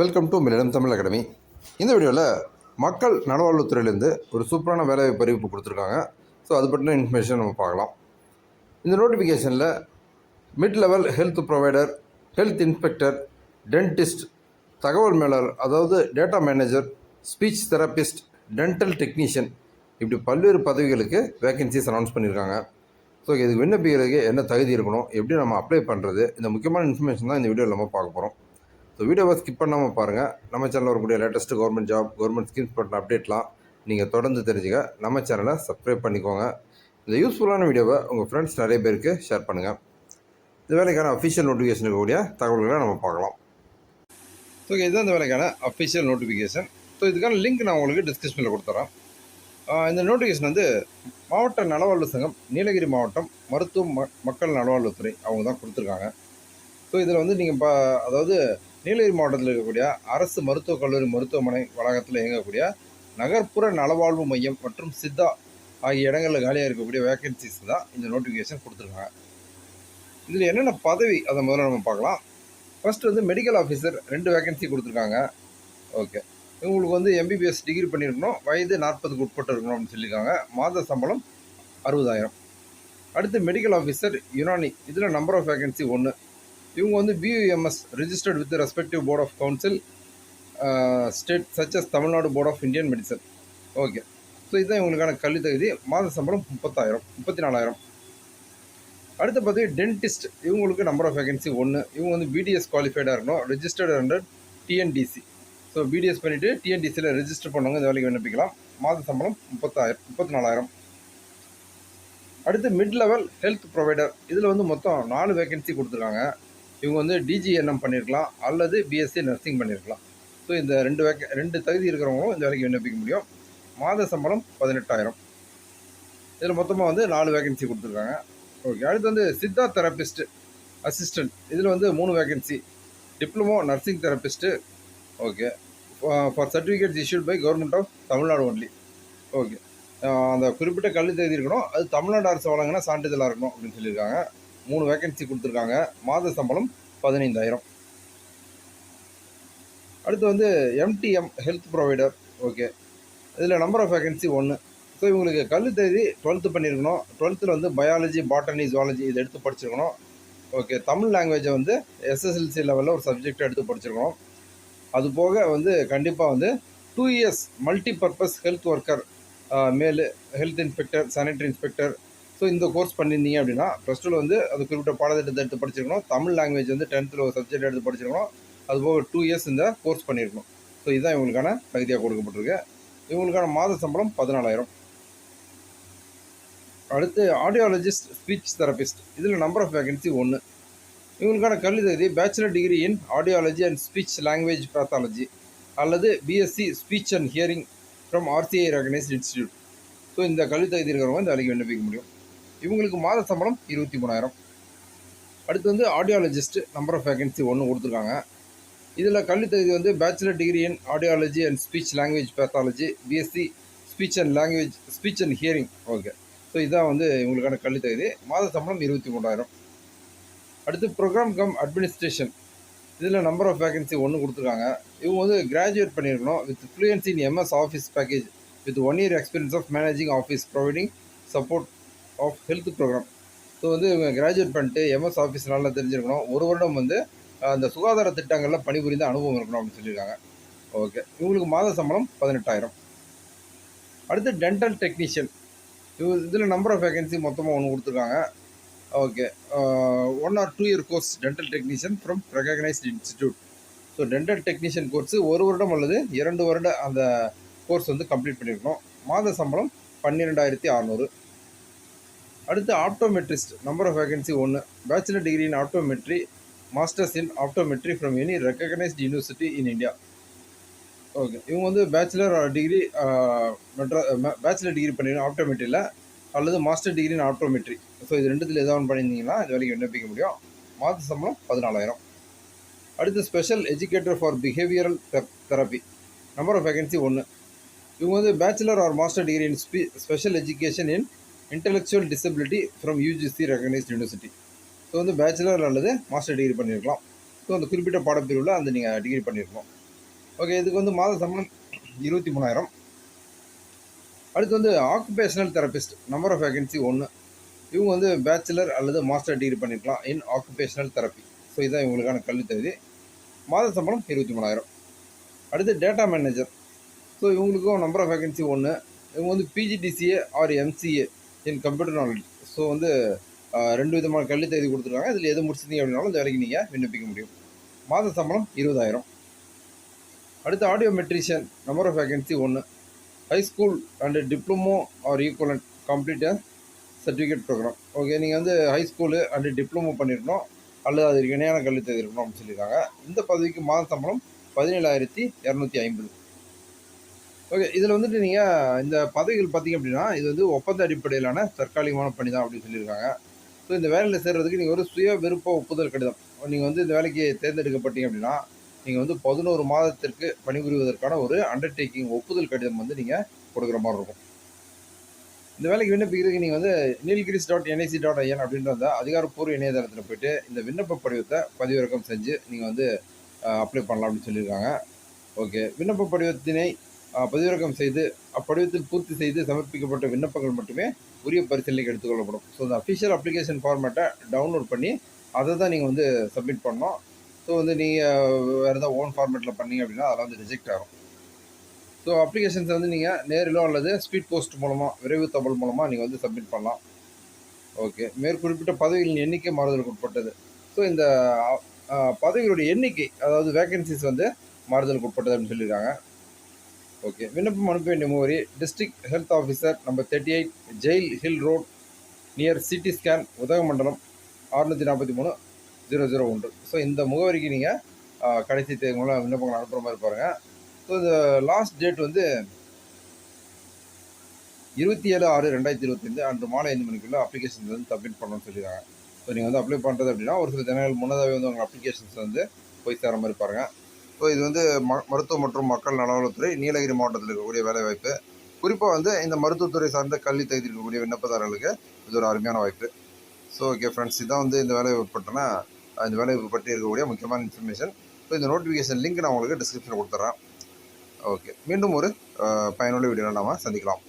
Welcome to மில்லிடம் Tamil academy இந்த வீடியோவில் மக்கள் நலவாழ்வுத்துறையிலேருந்து ஒரு சூப்பரான வேலைவாய்ப்பு அறிவிப்பு கொடுத்துருக்காங்க. ஸோ அது பற்றின இன்ஃபர்மேஷன் நம்ம பார்க்கலாம். இந்த நோட்டிஃபிகேஷனில் mid level health provider health inspector dentist தகவல் மேலர் அதாவது data manager speech therapist dental technician இப்படி பல்வேறு பதவிகளுக்கு வேகன்சிஸ் அனௌன்ஸ் பண்ணியிருக்காங்க. ஸோ இதுக்கு விண்ணப்பிக்கிறதுக்கு என்ன தகுதி இருக்கணும் எப்படி நம்ம அப்ளை பண்ணுறது இந்த முக்கியமான இன்ஃபர்மேஷன் தான் இந்த வீடியோவில் நம்ம பார்க்க போகிறோம் ஸோ வீடியோவை ஸ்கிப் பண்ணாமல் பாருங்கள் நம்ம சேனலில் வரக்கூடிய latest government job government schemes பற்றின அப்டேட்லாம் நீங்கள் தொடர்ந்து தெரிஞ்சுக்க. நம்ம சேனலை சப்ஸ்கிரைப் பண்ணிக்கோங்க. இந்த யூஸ்ஃபுல்லான வீடியோவை உங்கள் ஃப்ரெண்ட்ஸ் நிறைய பேருக்கு ஷேர் பண்ணுங்கள் இந்த வேலைக்கான அஃபிஷியல் நோட்டிஃபிகேஷன் இருக்கக்கூடிய தகவல்களை நம்ம பார்க்கலாம். ஸோ இதுதான் இந்த வேலைக்கான அஃபிஷியல் நோட்டிஃபிகேஷன் ஸோ இதுக்கான லிங்க் நான் உங்களுக்கு டிஸ்கிரிப்ஷனில் கொடுத்துறேன். இந்த நோட்டிஃபிகேஷன் வந்து மாவட்ட நலவாழ்வு சங்கம் நீலகிரி மாவட்டம் மருத்துவ ம மக்கள் நலவாழ்வுத்துறை அவங்க தான் கொடுத்துருக்காங்க. ஸோ இதில் வந்து நீங்கள் பா அதாவது நீலகிரி மாவட்டத்தில் இருக்கக்கூடிய அரசு மருத்துவக் கல்லூரி மருத்துவமனை வளாகத்தில் இயங்கக்கூடிய நகர்ப்புற நலவாழ்வு மையம் மற்றும் சித்தா ஆகிய இடங்களில் காலியாக இருக்கக்கூடிய வேக்கன்சிஸ் தான் இந்த நோட்டிஃபிகேஷன் கொடுத்துருக்காங்க. இதில் என்னென்ன பதவி அதை முதல்ல நம்ம பார்க்கலாம். ஃபஸ்ட்டு வந்து மெடிக்கல் ஆஃபீஸர் ரெண்டு வேக்கன்சி கொடுத்துருக்காங்க. ஓகே இவங்களுக்கு வந்து எம்பிபிஎஸ் டிகிரி பண்ணியிருக்கணும். வயது நாற்பதுக்கு உட்பட்டு இருக்கணும் அப்படின்னு சொல்லியிருக்காங்க. மாத சம்பளம் அறுபதாயிரம். அடுத்து மெடிக்கல் ஆஃபீஸர் யுனானி. இதில் நம்பர் ஆஃப் வேகன்சி ஒன்று இவங்க வந்து BUMS registered with respective board of council state சச்சஸ் Tamil Nadu board of Indian medicine okay so இதுதான் இவங்களுக்கான கல்வி தகுதி. மாத சம்பளம் முப்பத்தாயிரம் முப்பத்தி நாலாயிரம் அடுத்து பார்த்தீங்கன்னா டென்டிஸ்ட் இவங்களுக்கு நம்பர் ஆஃப் வேகன்சி ஒன்று இவங்க வந்து பிடிஎஸ் குவாலிஃபைடாக இருக்கணும். Registered under TNDC so BDS பண்ணிவிட்டு டிஎன்டிசியில் ரெஜிஸ்டர் பண்ணவங்க இந்த வேலைக்கு விண்ணப்பிக்கலாம். மாத சம்பளம் முப்பத்தாயிரம் முப்பத்தி நாலாயிரம் அடுத்து மிட் லெவல் ஹெல்த் ப்ரொவைடர் இதில் வந்து மொத்தம் நாலு வேகன்சி கொடுத்துருக்காங்க. இவங்க வந்து டிஜிஎன்எம் பண்ணியிருக்கலாம் அல்லது பிஎஸ்சி நர்சிங் பண்ணியிருக்கலாம் ஸோ இந்த ரெண்டு வேக்க ரெண்டு தகுதி இருக்கிறவங்களும் இந்த வேலைக்கு விண்ணப்பிக்க முடியும். மாத சம்பளம் பதினெட்டாயிரம். இதில் மொத்தமாக வந்து நாலு வேகன்சி கொடுத்துருக்காங்க. ஓகே அடுத்து வந்து சித்தா தெரபிஸ்ட் அசிஸ்டண்ட் இதில் வந்து மூணு vacancy diploma nursing therapist okay for certificates issued by government of Tamil Nadu only okay அந்த குறிப்பிட்ட கல்வி தகுதி இருக்கணும். அது தமிழ்நாடு அரசு வழங்கின சான்றிதழாக இருக்கணும் அப்படின்னு சொல்லியிருக்காங்க. மூணு வேக்கன்சி கொடுத்துருக்காங்க. மாத சம்பளம் பதினைந்தாயிரம். அடுத்து வந்து எம்டிஎம் ஹெல்த் ப்ரொவைடர் ஓகே இதில் நம்பர் ஆஃப் வேகன்சி ஒன்று ஸோ இவங்களுக்கு கல்வி தேதி டுவெல்த்து பண்ணியிருக்கணும் டுவெல்த்தில் வந்து பயாலஜி பாட்டனி ஜுவாலஜி இதை எடுத்து படிச்சிருக்கணும். ஓகே தமிழ் லாங்குவேஜை வந்து எஸ்எஸ்எல்சி லெவலில் ஒரு சப்ஜெக்ட் எடுத்து படிச்சிருக்கணும். அது போக வந்து கண்டிப்பாக வந்து two years multi purpose health worker male health inspector sanitary inspector so இந்த கோர்ஸ் பண்ணியிருந்தீங்க அப்படின்னா ப்ளஸ் டூவில் வந்து அது குறிப்பிட்ட பாடத்திட்டத்தை எடுத்து படிச்சிருக்கணும். தமிழ் லாங்குவேஜ் வந்து டென்த்தில் ஒரு சப்ஜெக்ட் எடுத்து படிச்சிருக்கணும். அது போக டூ இயர்ஸ் இந்த கோர்ஸ் பண்ணியிருக்கணும் ஸோ இதுதான் இவங்களுக்கான தகுதியாக கொடுக்கப்பட்டிருக்கு. இவங்களுக்கான மாத சம்பளம் பதினாலாயிரம். அடுத்து ஆடியாலஜிஸ்ட் ஸ்பீச் தெரபிஸ்ட் இதில் நம்பர் ஆஃப் வேகன்சி ஒன்று இவங்களுக்கான கல்வி தகுதி bachelor degree in audiology and speech language pathology அல்லது BSc speech and hearing from RCI recognised institute so இந்த கல்வி தகுதி இருக்கிறவங்க இந்த வேலைக்கு விண்ணப்பிக்க முடியும். இவங்களுக்கு மாத சம்பளம் இருபத்தி மூணாயிரம். அடுத்து வந்து ஆடியாலஜிஸ்ட் நம்பர் ஆஃப் வேகன்சி ஒன்று கொடுத்துருக்காங்க. இதில் கல்வி தகுதி வந்து bachelor degree in audiology and speech language pathology BSc speech and language speech and hearing okay so இதான் வந்து இவங்களுக்கான கல்வி தகுதி. மாத சம்பளம் இருபத்தி மூணாயிரம். அடுத்து ப்ரோக்ராம் கம் அட்மினிஸ்ட்ரேஷன் இதில் நம்பர் ஆஃப் வேகன்சி ஒன்று கொடுத்துருக்காங்க. இவங்க வந்து கிராஜுவேட் பண்ணியிருக்கணும் with fluency in MS office package with one year experience of managing office providing support of health programme so வந்து இவங்க கிராஜுவேட் பண்ணிட்டு எம்எஸ் ஆஃபீஸ் நல்லா தெரிஞ்சிருக்கணும். ஒரு வருடம் வந்து அந்த சுகாதார திட்டங்களில் பணிபுரிந்த அனுபவம் இருக்கணும் அப்படின்னு சொல்லியிருக்காங்க. ஓகே இவங்களுக்கு மாத சம்பளம் பதினெட்டாயிரம். அடுத்து டென்டல் டெக்னீஷியன் இவ இதில் நம்பர் ஆஃப் வேகன்சி மொத்தமாக ஒன்று கொடுத்துருக்காங்க. Okay one or two year course dental technician from recognised institute so dental technician course ஒரு வருடம் அல்லது இரண்டு வருட அந்த கோர்ஸ் வந்து கம்ப்ளீட் பண்ணியிருக்கணும் மாத சம்பளம் பன்னிரெண்டாயிரத்தி அறநூறு. அடுத்து ஆப்டோமெட்ரிஸ்ட் நம்பர் ஆஃப் வேகன்சி ஒன்று bachelor degree in optometry masters in optometry from any recognised university in India okay இவங்க வந்து பேச்சுலர் டிகிரி மெட்ரா பேச்சுலர் டிகிரி பண்ணிடணும் ஆப்டோமெட்ரியில் அல்லது master degree in optometry so இது ரெண்டுத்தில் ஏதாவது ஒன்று பண்ணியிருந்தீங்கன்னா இது வேலைக்கு விண்ணப்பிக்க முடியும். மாத சம்பளம் பதினாலாயிரம். அடுத்து special educator for behavioural therapy number of vacancy ஒன்று இவங்க வந்து bachelor or master degree in special education in intellectual disability from UGC recognised university so வந்து பேச்சுலர் அல்லது மாஸ்டர் டிகிரி பண்ணியிருக்கலாம் ஸோ அந்த குறிப்பிட்ட பாடப்பிரிவில் அந்த நீங்கள் டிகிரி பண்ணியிருக்கோம் ஓகே இதுக்கு வந்து மாத சம்பளம் இருபத்தி மூணாயிரம். அடுத்து வந்து occupational therapist number of vacancy ஒன்று இவங்க வந்து பேச்சுலர் அல்லது மாஸ்டர் டிகிரி பண்ணியிருக்கலாம் இன் ஆக்குபேஷனல் தெரப்பி ஸோ இதுதான் இவங்களுக்கான கல்வி தகுதி. மாத சம்பளம் இருபத்தி மூணாயிரம். அடுத்து டேட்டா மேனேஜர் ஸோ இவங்களுக்கும் நம்பர் ஆஃப் வேகன்சி ஒன்று இவங்க வந்து PGDCA or MCA in computer knowledge so வந்து ரெண்டு விதமான கல்வி தகுதி கொடுத்துருக்காங்க. இதில் எது முடிச்சிருந்தீங்க அப்படின்னாலும் இந்த வேலைக்கு நீங்கள் விண்ணப்பிக்க முடியும். மாத சம்பளம் இருபதாயிரம். அடுத்து audiometrician number of vacancy ஒன்று high school and diploma or equivalent complete certificate programme okay நீங்கள் வந்து ஹை ஸ்கூலு அண்டு டிப்ளமோ பண்ணியிருக்கணும் அல்லது அதுக்கு இணையான கல்வி தகுதி இருக்கணும் அப்படின்னு சொல்லியிருக்காங்க. இந்த பதவிக்கு மாத சம்பளம் பதினேழாயிரத்தி இரநூத்தி ஐம்பது. ஓகே இதில் வந்துட்டு நீங்கள் இந்த பதவிகள் பார்த்தீங்க அப்படின்னா இது வந்து ஒப்பந்த அடிப்படையிலான தற்காலிகமான பணி தான் அப்படின்னு சொல்லியிருக்காங்க. ஸோ இந்த வேலையில் சேர்கிறதுக்கு நீங்கள் ஒரு சுய விருப்ப ஒப்புதல் கடிதம். நீங்கள் வந்து இந்த வேலைக்கு தேர்ந்தெடுக்கப்பட்டீங்க அப்படின்னா நீங்கள் வந்து பதினோரு மாதத்திற்கு பணிபுரிவதற்கான ஒரு அண்டர்டேக்கிங் ஒப்புதல் கடிதம் வந்து நீங்கள் கொடுக்குற மாதிரி இருக்கும். இந்த வேலைக்கு விண்ணப்பிக்கிறதுக்கு நீங்கள் வந்து Nilgiris dot NIC dot IN அப்படின்ற அந்த அதிகாரப்பூர்வ இணையதளத்தில் போய்ட்டு இந்த விண்ணப்ப படிவத்தை பதிவிறக்கம் செஞ்சு நீங்கள் வந்து அப்ளை பண்ணலாம் அப்படின்னு சொல்லியிருக்காங்க. ஓகே விண்ணப்ப படிவத்தினை பதிவிறக்கம் செய்து அப்படிவத்தில் பூர்த்தி செய்து சமர்ப்பிக்கப்பட்ட விண்ணப்பங்கள் மட்டுமே உரிய பரிசீலனைக்கு எடுத்துக்கொள்ளப்படும் ஸோ இந்த அஃபிஷியல் அப்ளிகேஷன் ஃபார்மேட்டை டவுன்லோட் பண்ணி அதை தான் நீங்கள் வந்து சப்மிட் பண்ணணும். ஸோ வந்து நீங்கள் வேறு ஏதாவது ஓன் ஃபார்மேட்டில் பண்ணீங்க அப்படின்னா அதெல்லாம் வந்து ரிஜெக்ட் ஆகும். ஸோ அப்ளிகேஷன்ஸை வந்து நீங்கள் நேரிலோ அல்லது ஸ்பீட் போஸ்ட் மூலமாக விரைவு தபால் மூலமாக நீங்கள் வந்து சப்மிட் பண்ணலாம். ஓகே மேற்குறிப்பிட்ட பதவிகளின் எண்ணிக்கை மாறுதலுக்கு உட்பட்டது. ஸோ இந்த பதவிகளுடைய எண்ணிக்கை அதாவது வேகன்சிஸ் வந்து மாறுதலுக்கு உட்பட்டது அப்படின்னு சொல்லியிருக்காங்க. ஓகே. விண்ணப்பம் அனுப்ப வேண்டிய முகவரி district health officer number thirty eight jail hill road near CT scan Udhagamandalam அறுநூற்றி நாற்பத்தி மூணு ஜீரோ ஜீரோ ஒன்று ஸோ இந்த முகவரிக்கு நீங்கள் கடைசி தேதி மூலம் விண்ணப்பங்கள் அனுப்புகிற மாதிரி பாருங்கள் ஸோ இந்த லாஸ்ட் டேட் வந்து இருபத்தி ஏழு ஆறு ரெண்டாயிரத்தி இருபத்தஞ்சு அன்று மாலை ஐந்து மணிக்குள்ள அப்ளிகேஷன்ஸ் வந்து சப்மிட் பண்ணணும்னு சொல்லியிருக்காங்க. ஸோ நீங்கள் வந்து அப்ளை பண்ணுறது அப்படின்னா ஒரு சில தினங்கள் முன்னதாகவே வந்து உங்கள் அப்ளிகேஷன்ஸ் வந்து போய் தர மாதிரி பாருங்கள் ஸோ இது வந்து ம மருத்துவ மற்றும் மக்கள் நலவலத்துறை நீலகிரி மாவட்டத்தில் இருக்கக்கூடிய வேலைவாய்ப்பு. குறிப்பாக வந்து இந்த மருத்துவத்துறை சார்ந்த கல்வி தகுதி இருக்கக்கூடிய விண்ணப்பதாரர்களுக்கு இது ஒரு அருமையான வாய்ப்பு. ஸோ ஓகே ஃப்ரெண்ட்ஸ் இதுதான் வந்து இந்த வேலைவாய்ப்பு உட்பட்டனா இந்த வேலையை பற்றி இருக்கக்கூடிய முக்கியமான இன்ஃபர்மேஷன் ஸோ இந்த நோட்டிஃபிகேஷன் லிங்க் நான் உங்களுக்கு டிஸ்கிரிப்ஷனில் கொடுத்துட்றேன் ஓகே மீண்டும் ஒரு பயனுள்ள வீடியோவில் நாம் சந்திக்கலாம்.